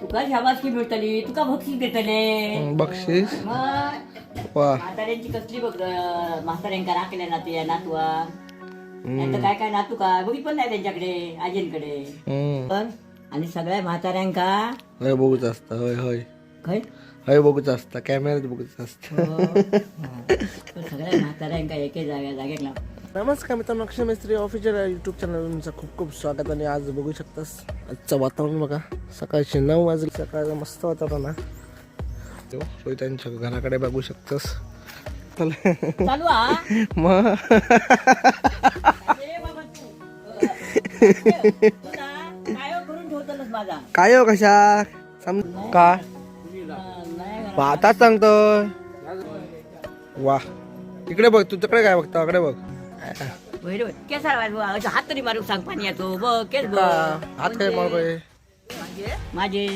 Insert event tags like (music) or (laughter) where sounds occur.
तुका शाबासकी मिळतली? तुका बक्षीस देतले बक्षीस? वा. म्हाताऱ्यांची कसली बघ म्हाताऱ्यांका राखल्या नातू या नातवा नाहीतर काय काय नातू का? बघित पण नाही त्यांच्याकडे आजींकडे. पण आणि सगळ्या म्हाताऱ्यांका? हय बघूच असतं हय हय. खय हय बघूच असतं कॅमेऱ्यात बघूच असतं. हो. हा. पण सगळ्या म्हाताऱ्यांका एके जाग्या जागेक लाव. नमस्कार मित्रांनो Akshay Mistry official YouTube channel तुमचं खूप खूप स्वागत आणि आज बघू शकतास आजचं वातावरण बघा. सकाळचे नऊ वाजले. सकाळचं मस्त वातावरण आहे. रोहितांच्या घराकडे बघू शकतास. हा (laughs) मग. तू. तू काय हो हो कशा? सम का? आताच सांगतोय. वा. इकडे बघ तुझ्याकडे काय बघता? इकडे बघ. बुवा. असं हात तरी मारून सांग पाणी येतो बघ केस बघ हात काय माझे